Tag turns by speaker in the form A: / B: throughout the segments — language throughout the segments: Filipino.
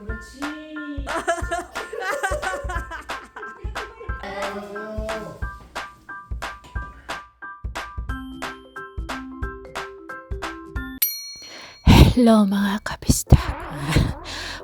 A: 그렇지.
B: Hello mga kapistak.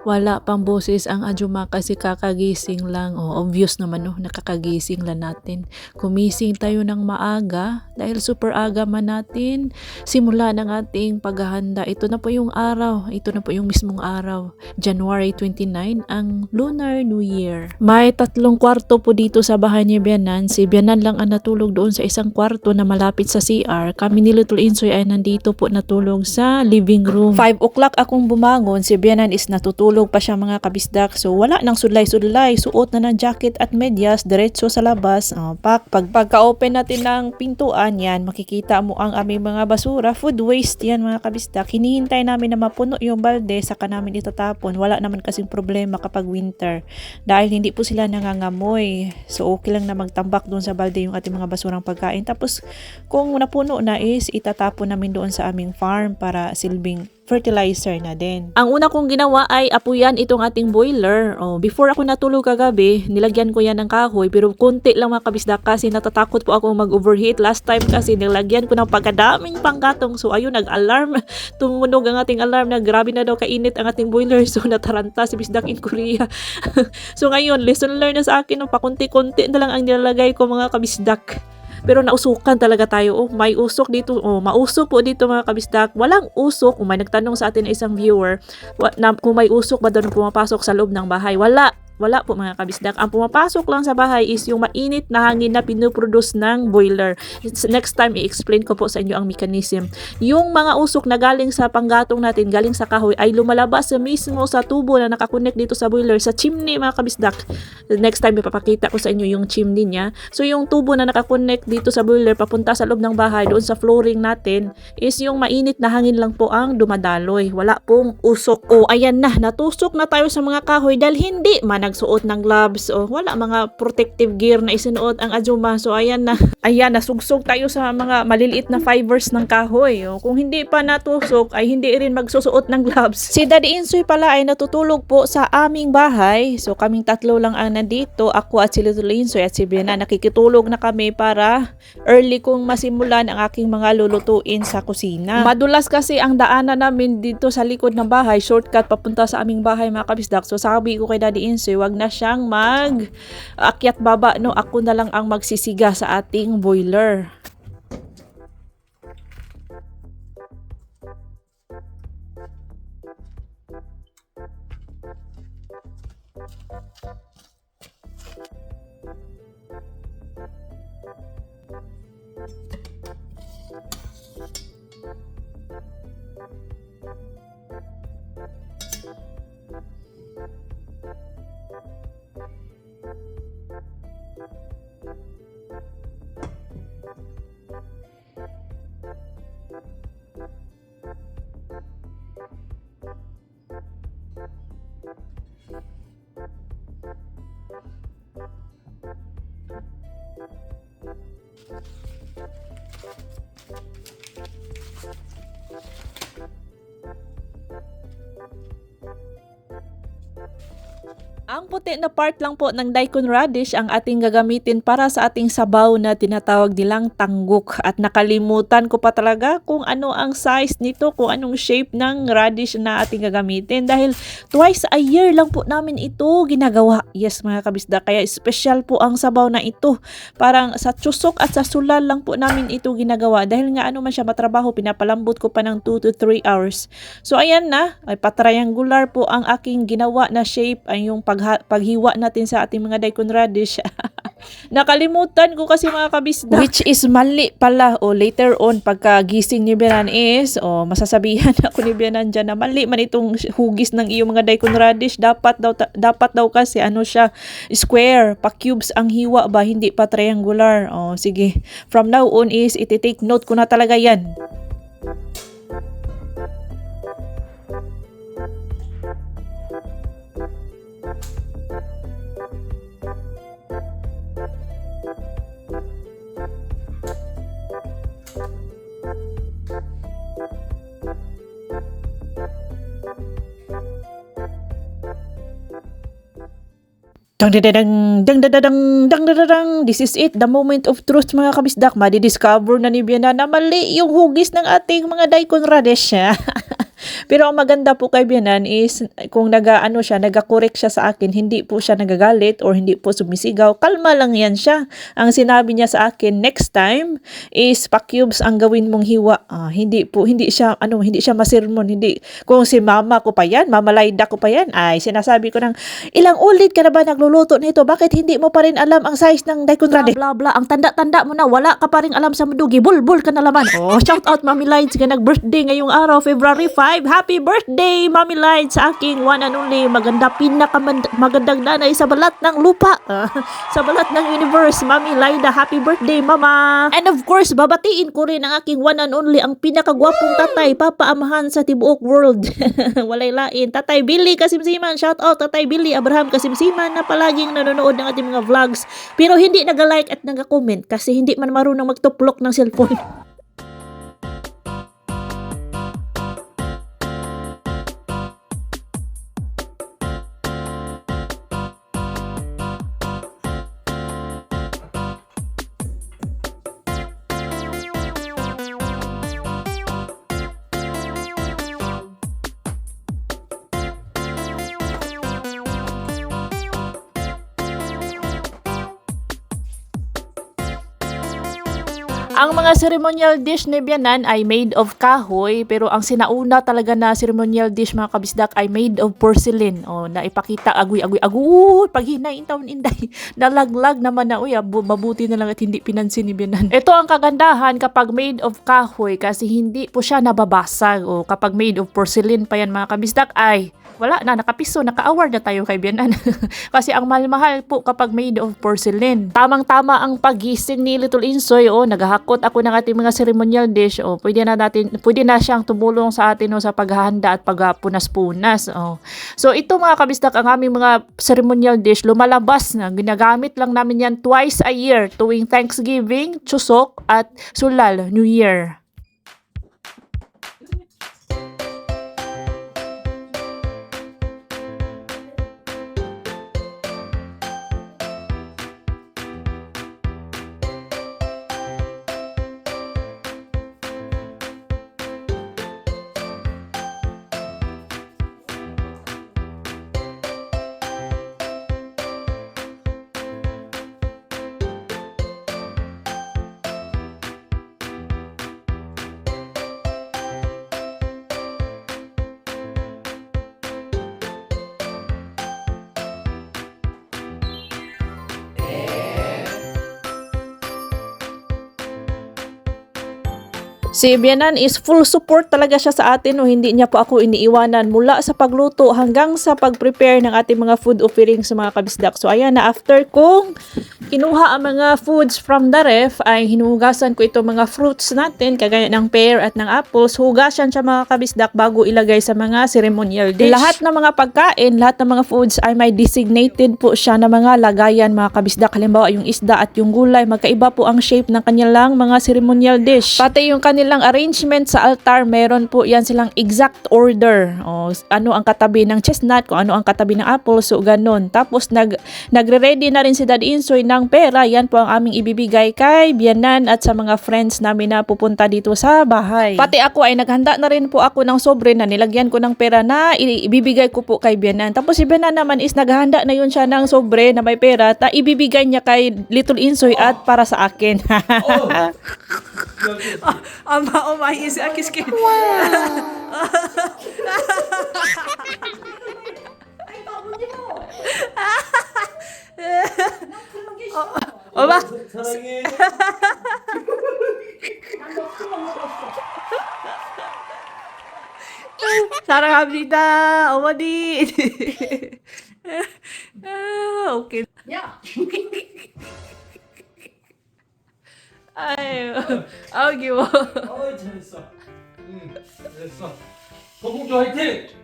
B: Wala pang boses ang Ajuma kasi kakagising lang. O, obvious naman no, nakakagising lang natin. Kumising tayo ng maaga dahil super aga man natin. Simula ng ating paghahanda. Ito na po yung araw. Ito na po yung mismong araw. January 29 ang Lunar New Year. May tatlong kwarto po dito sa bahay ni Bianan. Si Bianan lang ang natulog doon sa isang kwarto na malapit sa CR. Kami ni Little Insoy ay nandito po natulog sa living room. 5 o'clock akong bumangon. Si Bianan is natutulog pa siya mga kabisdak. So wala nang sudlay-sudlay. Suot na ng jacket at medyas. Diretso sa labas. Oh, pak, pag, pagka-open natin ng pintuan yan, makikita mo ang aming mga basura. Food waste yan mga kabisdak. Hinihintay namin na mapuno yung balde. Saka namin itatapon. Wala naman kasing problema kapag winter. Dahil hindi po sila nangangamoy. So okay lang na magtambak doon sa balde yung ating mga basurang pagkain. Tapos kung napuno na is itatapon namin doon sa aming farm para silbing fertilizer na din. Ang una kong ginawa ay apuyan itong ating boiler. Oh, before ako natulog kagabi, nilagyan ko yan ng kahoy pero konti lang mga kabisdak kasi natatakot po ako mag-overheat. Last time kasi nilagyan ko ng pagkadaming panggatong. So ayun, nag-alarm. Tumunog ang ating alarm na grabe na daw kainit ang ating boiler. So nataranta si bisdak in Korea. so ngayon, lesson learned na sa akin. No, pakunti-kunti na lang ang nilalagay ko mga kabisdak. Pero nausukan talaga tayo. Oh, may usok dito. Oh, mausok po dito mga kabisdak. Walang usok. Kung may nagtanong sa atin na isang viewer, na, kung may usok ba doon pumapasok sa loob ng bahay? Wala. Wala po mga kabisdak. Ang pumapasok lang sa bahay is yung mainit na hangin na pinuproduce ng boiler. Next time, i-explain ko po sa inyo ang mechanism. Yung mga usok na galing sa panggatong natin, galing sa kahoy, ay lumalabas sa mismo sa tubo na nakakonect dito sa boiler, sa chimney mga kabisdak. Next time, ipapakita ko sa inyo yung chimney niya. So, yung tubo na nakakonect dito sa boiler, papunta sa loob ng bahay, doon sa flooring natin, is yung mainit na hangin lang po ang dumadaloy. Wala pong usok. O, ayan na, natusok na tayo sa mga kahoy dahil hindi man nagsuot ng gloves o wala mga protective gear na isinuot ang Ajuma. So, ayan na. Ayan, nasugsog tayo sa mga maliliit na fibers ng kahoy. O, kung hindi pa natusok, ay hindi rin magsusuot ng gloves. Si Daddy Insoy pala ay natutulog po sa aming bahay. So, kaming tatlo lang ang nandito. Ako at si Little Insoy at si Biana. Nakikitulog na kami para early kong masimulan ang aking mga lulutuin sa kusina. Madulas kasi ang daanan namin dito sa likod ng bahay, shortcut papunta sa aming bahay mga kabisdak. So sabi ko kay Daddy Insoy, wag na siyang mag akyat baba, no? Ako na lang ang magsisiga sa ating boiler. Ang puti na part lang po ng daikon radish ang ating gagamitin para sa ating sabaw na tinatawag nilang tangguk. At nakalimutan ko pa talaga kung ano ang size nito, kung anong shape ng radish na ating gagamitin. Dahil twice a year lang po namin ito ginagawa. Yes mga kabisda, kaya special po ang sabaw na ito. Parang sa tsusok at sa sulal lang po namin ito ginagawa. Dahil nga ano man siya matrabaho, pinapalambot ko pa ng 2 to 3 hours. So ayan na, ay patriangular po ang aking ginawa na shape ay yung pagha- paghiwa natin sa ating mga daikon radish. Nakalimutan ko kasi mga kabisda. Which is mali pala. O later on, pagka gising ni Bianan is, o masasabihan ako ni Bianan dyan na mali man itong hugis ng iyong mga daikon radish. Dapat daw, dapat daw kasi ano siya, square, pa cubes ang hiwa ba, hindi pa triangular. O sige, from now on is, iti-take note ko na talaga yan. Dang dadadang, dang dadadang, dang dadadang. This is it, the moment of truth mga kabisdak. Madidiscover na ni Biana na mali yung hugis ng ating mga daikon radesya. Pero ang maganda po kay Bianan is kung naga ano siya, naga-correct siya sa akin, hindi po siya nagagalit or hindi po sumisigaw. Kalma lang yan siya. Ang sinabi niya sa akin next time is pa-cubes ang gawin mong hiwa. Ah, hindi po hindi siya ano, hindi siya masirmon, hindi. Kung si mama ko pa yan, mama Laida ko pa yan, ay sinasabi ko ng ilang ulit ka na ba nagluluto nito? Bakit hindi mo pa rin alam ang size ng daikon radish? Bla bla, ang tanda-tanda mo na wala ka pa rin alam sa mudugi. Bulbul ka na laman. Oh, shout out Mami Lights ka nag-birthday ngayong araw, February 5. Happy birthday, Mami Lights, sa aking one and only maganda pinaka magandang nanay sa balat ng lupa. Ah, sa balat ng universe, Mami Laida. Happy birthday, Mama. And of course, babatiin ko rin ang aking one and only ang pinakagwapong tatay, papaamahan sa tibuok world. Walay lain. Tatay Billy Kasimsiman. Shout out Tatay Billy Abraham Kasimsiman na palaging nanonood ng ating mga vlogs. Pero hindi naga-like at naga-comment kasi hindi man marunong magtuplok ng cellphone. Ang mga ceremonial dish ni Bianan ay made of kahoy pero ang sinauna talaga na ceremonial dish mga kabisdak ay made of porcelain. O na ipakita agoy agoy agoy pag hinain taon inday nalaglag naman na uy abu- mabuti na lang at hindi pinansin ni Bianan. Ito ang kagandahan kapag made of kahoy kasi hindi po siya nababasag o kapag made of porcelain pa yan mga kabisdak ay wala na, nakapiso, naka-award na tayo kay Bianan. Kasi ang mahal-mahal po kapag made of porcelain. Tamang-tama ang pagising ni Little Insoy, oh, naghahakot ako ng ating mga ceremonial dish, oh, pwede na natin, pwede na siyang tumulong sa atin oh, sa paghahanda at pagpunas-punas, oh. So ito mga kabistak, ang aming mga ceremonial dish, lumalabas na, ginagamit lang namin yan twice a year, tuwing Thanksgiving, Chusok, at Sulal, New Year. Si Bianan is full support talaga siya sa atin o hindi niya po ako iniiwanan mula sa pagluto hanggang sa pag-prepare ng ating mga food offering sa mga kabisdak. So ayan na after kong kinuha ang mga foods from the ref ay hinuhugasan ko ito mga fruits natin kagaya ng pear at ng apples. Hugasan siya mga kabisdak bago ilagay sa mga ceremonial dish. Lahat ng mga pagkain, lahat ng mga foods ay may designated po siya na mga lagayan mga kabisdak. Halimbawa yung isda at yung gulay, magkaiba po ang shape ng kanilang mga ceremonial dish. Pati yung kanilang arrangement sa altar, meron po yan silang exact order. O, ano ang katabi ng chestnut, kung ano ang katabi ng apple, so ganun. Tapos nag, nagre-ready na rin si Dad Insoy ng pera. Yan po ang aming ibibigay kay Bianan at sa mga friends namin na pupunta dito sa bahay. Pati ako ay naghanda na rin po ako ng sobre na nilagyan ko ng pera na ibibigay ko po kay Bianan. Tapos si Bianan naman is naghanda na yun siya ng sobre na may pera ta ibibigay niya kay Little Insoy at para sa akin. Ama, oh my, is akis kin. Oma,
A: 사랑해.
B: 사랑합니다, 어머니.
A: 자, 더공주 화이팅!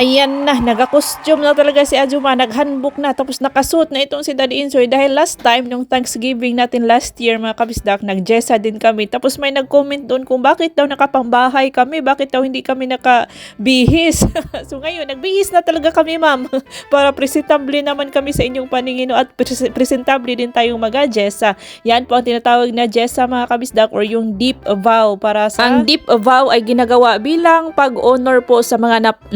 B: Ayan na, nag-costume na talaga si Ajuma, naghandbook na, tapos nakasuot na itong si Daddy Insoy dahil last time, nung Thanksgiving natin last year mga kabisdak, nag-jessa din kami. Tapos may nag-comment doon kung bakit daw nakapangbahay kami, bakit daw hindi kami nakabihis. so ngayon, nagbihis na talaga kami ma'am, para presentable naman kami sa inyong paningin at pres- presentable din tayong mag-jessa. Yan po ang tinatawag na jessa mga kabisdak or yung deep vow para sa... Ang deep vow ay ginagawa bilang pag-honor po sa mga nap-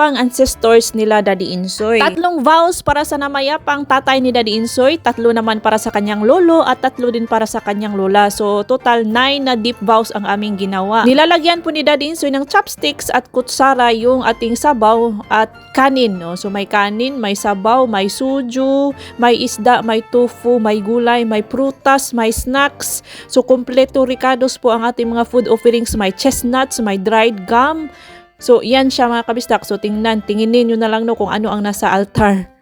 B: namayapang ancestors nila Daddy Insoy. Tatlong vows para sa namayapang tatay ni Daddy Insoy, tatlo naman para sa kanyang lolo at tatlo din para sa kanyang lola. So total 9 na deep vows ang aming ginawa. Nilalagyan po ni Daddy Insoy ng chopsticks at kutsara yung ating sabaw at kanin. No? So may kanin, may sabaw, may suju, may isda, may tofu, may gulay, may prutas, may snacks. So kompleto ricados po ang ating mga food offerings. May chestnuts, may dried gum. So yan siya mga kabistak. So tingnan, tinginin nyo na lang no kung ano ang nasa altar.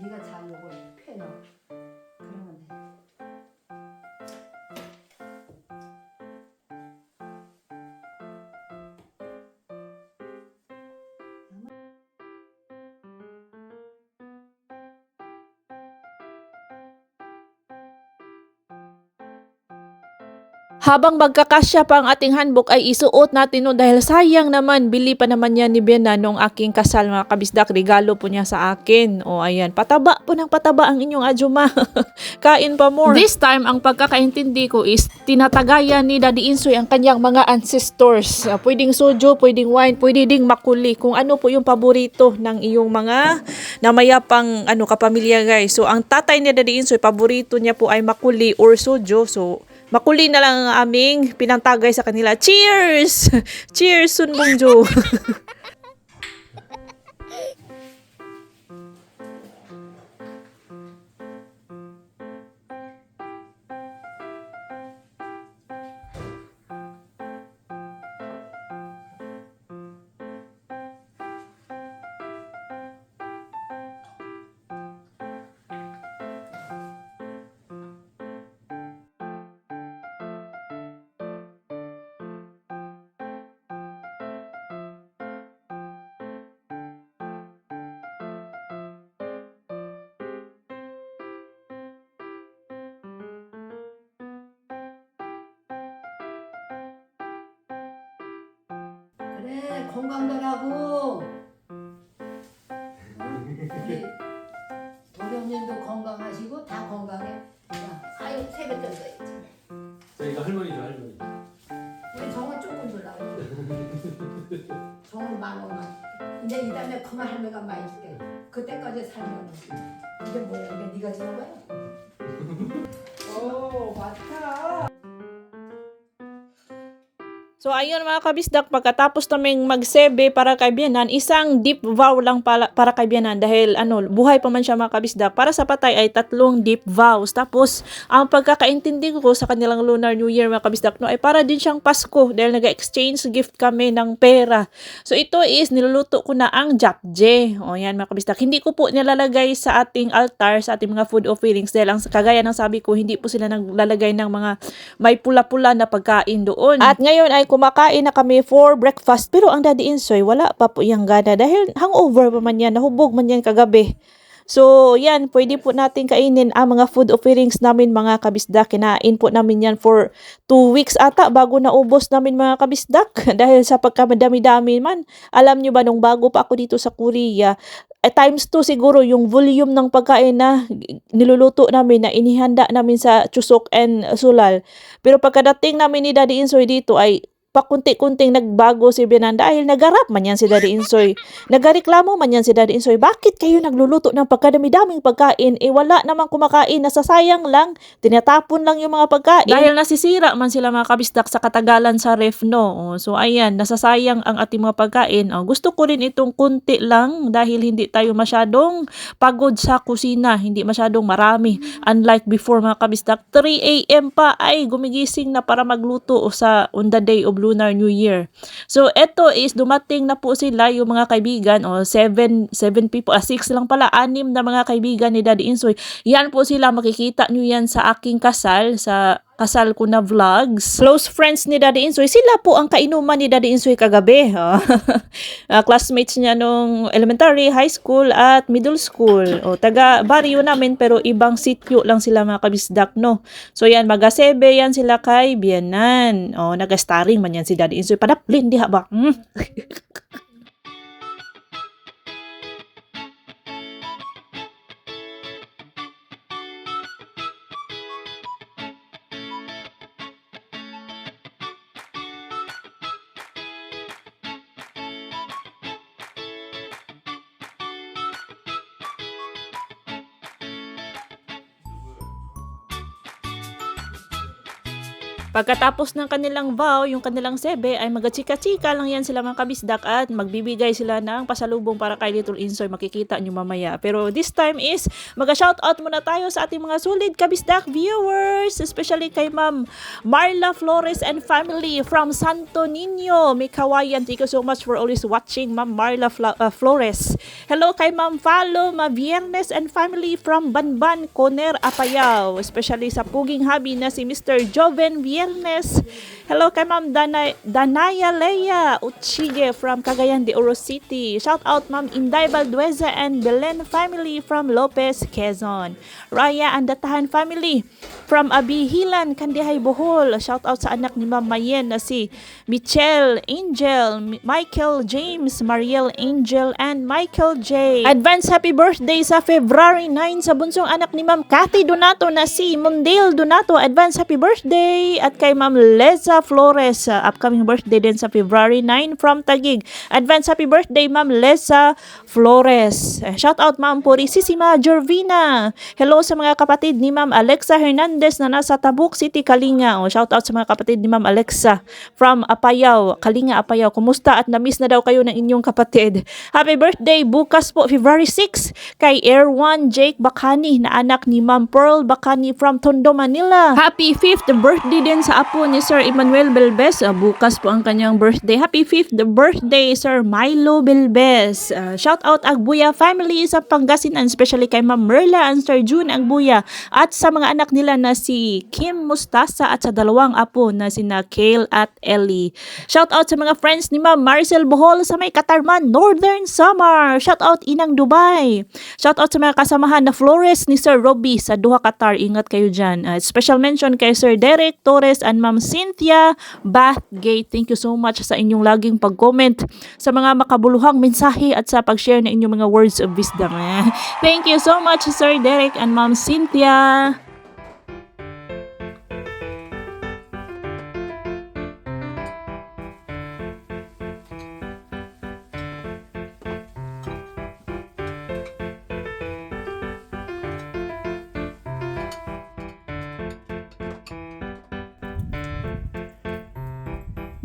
C: 네가 잘 요걸 펴놔.
B: Habang magkakasya pa ang ating handbook ay isuot natin no dahil sayang naman, bili pa naman yan ni Biana nung aking kasal mga kabisdak, regalo po niya sa akin. O ayan, pataba po ng pataba ang inyong ajuma. Kain pa more. This time, ang pagkakaintindi ko is tinatagayan ni Daddy Insoy ang kanyang mga ancestors. Uh, pwedeng soju, pwedeng wine, pwede ding makuli. Kung ano po yung paborito ng iyong mga namayapang ano, kapamilya guys. So, ang tatay ni Daddy Insoy, paborito niya po ay makuli or soju. So, Makuli na lang ang aming pinantagay sa kanila. Cheers! Cheers, Sun Bongjo!
C: 그래 건강들하고 우리 도련님도 건강하시고 다 건강해. 야, 아유 세뱃돈 줘야지.
A: 저희가 할머니죠 할머니.
C: 우리 정원 조금 주려고. 정원 만 원만. 이제 이달에 그만 할매가 많이 줄게. 그때까지 살면 이게 뭐야? 이게 네가 주는 거야? 오 맞다.
B: So ayun mga kabisdak, pagkatapos naming magsebe para kay Bianan, isang deep vow lang para, para kay Bianan dahil ano, buhay pa man siya mga kabisdak. Para sa patay ay tatlong deep vows. Tapos, ang pagkakaintindi ko sa kanilang Lunar New Year mga kabisdak, no, ay para din siyang Pasko dahil nag-exchange gift kami ng pera. So ito is, niluluto ko na ang japje. O yan mga kabisdak. Hindi ko po nilalagay sa ating altar, sa ating mga food offerings dahil ang kagaya ng sabi ko, hindi po sila naglalagay ng mga may pula-pula na pagkain doon. At ngayon ay kumakain na kami for breakfast. Pero ang Daddy Insoy, wala pa po yung gana dahil hangover pa man yan, nahubog man yan kagabi. So, yan, pwede po natin kainin ang mga food offerings namin mga kabisdak. Kinain po namin yan for two weeks ata bago naubos namin mga kabisdak. Dahil sa pagkamadami-dami man. Alam nyo ba, nung bago pa ako dito sa Korea, eh, times 2 siguro yung volume ng pagkain na niluluto namin na inihanda namin sa Chusok and Sulal. Pero pagkadating namin ni Daddy Insoy dito ay pakunti-kunting nagbago si Bianan dahil nagarap man yan si Daddy Insoy. Nagareklamo man yan si Daddy Insoy. Bakit kayo nagluluto ng pagkadami-daming pagkain? Eh wala namang kumakain, nasasayang lang. Tinatapon lang yung mga pagkain. Dahil nasisira man sila mga kabisdak sa katagalan sa ref, no? O, So ayan, nasasayang ang ating mga pagkain. O, gusto ko rin itong kunti lang dahil hindi tayo masyadong pagod sa kusina. Hindi masyadong marami. Unlike before mga kabisdak, 3 a.m. pa ay gumigising na para magluto o sa on the day of Lunar New Year. So, eto is dumating na po sila yung mga kaibigan o seven, seven people, ah, six lang pala, anim na mga kaibigan ni Daddy Insoy. Yan po sila, makikita nyo yan sa aking kasal, sa kasal ko na vlogs. Close friends ni Daddy Insoy, sila po ang kainuman ni Daddy Insoy kagabi. Ah, classmates niya nung elementary, high school, at middle school. O, taga barrio namin, pero ibang sityo lang sila mga kabisdak, no? So yan, magasebe yan sila kay Bianan. O, nag-starring man yan si Daddy Insoy. Padaplin, di ba? Hmm? Pagkatapos ng kanilang vow, yung kanilang sebe, ay magachika-chika lang yan sila mga kabisdak at magbibigay sila ng pasalubong para kay Little Insoy. Makikita nyo mamaya. Pero this time is, mag-shoutout muna tayo sa ating mga solid kabisdak viewers, especially kay Ma'am Marla Flores and family from Santo Niño, Mikawayan. Thank you so much for always watching, Ma'am Marla Fla- uh, Flores. Hello kay Ma'am Falo, Ma Viernes and family from Banban, Coner, Apayao. Especially sa puging habi na si Mr. Joven Viernes. Hello kay Ma'am Danay, Danaya Leia Uchige from Cagayan de Oro City. Shout out Ma'am Inday Baldueza and Belen family from Lopez, Quezon. Raya and Datahan family from Abihilan, Kandihay, Bohol. Shout out sa anak ni Ma'am Mayen na si Michelle, Angel, Mi- Michael James, Mariel Angel, and Michael J. Advance happy birthday sa February 9 sa bunsong anak ni Ma'am Cathy Donato na si Mundale Donato. Advance happy birthday! At kay Ma'am Leza Flores, uh, upcoming birthday din sa February 9 from Tagig. Advance happy birthday Ma'am Leza Flores. Eh, Shout out Ma'am Purisissima Jorvina. Hello sa mga kapatid ni Ma'am Alexa Hernandez na nasa Tabuk City, Kalinga. O, shout out sa mga kapatid ni Ma'am Alexa from Apayao, Kalinga Apayao. Kumusta at na-miss na daw kayo ng inyong kapatid. Happy birthday bukas po February 6 kay Erwan Jake Bakani na anak ni Ma'am Pearl Bakani from Tondo, Manila. Happy 5th birthday din sa apo ni Sir Emmanuel Belbes. Ah, bukas po ang kanyang birthday. Happy 5th birthday Sir Milo Belbes. Ah, shout out Agbuya family sa Pangasinan, especially kay Ma'am Merla and Sir June Agbuya at sa mga anak nila na si Kim Mustasa at sa dalawang apo na sina Kale at Ellie. Shout out sa mga friends ni Ma'am Maricel Bohol sa may Katarman, Northern Samar. Shout out Inang Dubai. Shout out sa mga kasamahan na Flores ni Sir Robbie sa Duha Qatar. Ingat kayo dyan. Uh, special mention kay Sir Derek Torres and Ma'am Cynthia Bathgate. Thank you so much sa inyong laging pag-comment sa mga makabuluhang mensahe at sa pag-share ng inyong mga words of wisdom. Thank you so much Sir Derek and Ma'am Cynthia.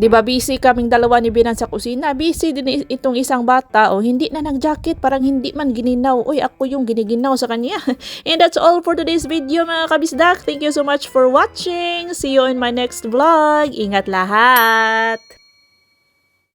B: Di ba busy kaming dalawa ni Binan sa kusina? Busy din itong isang bata. O hindi na nag-jacket. Parang hindi man gininaw. Uy, ako yung giniginaw sa kanya. And that's all for today's video mga kabisdak. Thank you so much for watching. See you in my next vlog. Ingat lahat!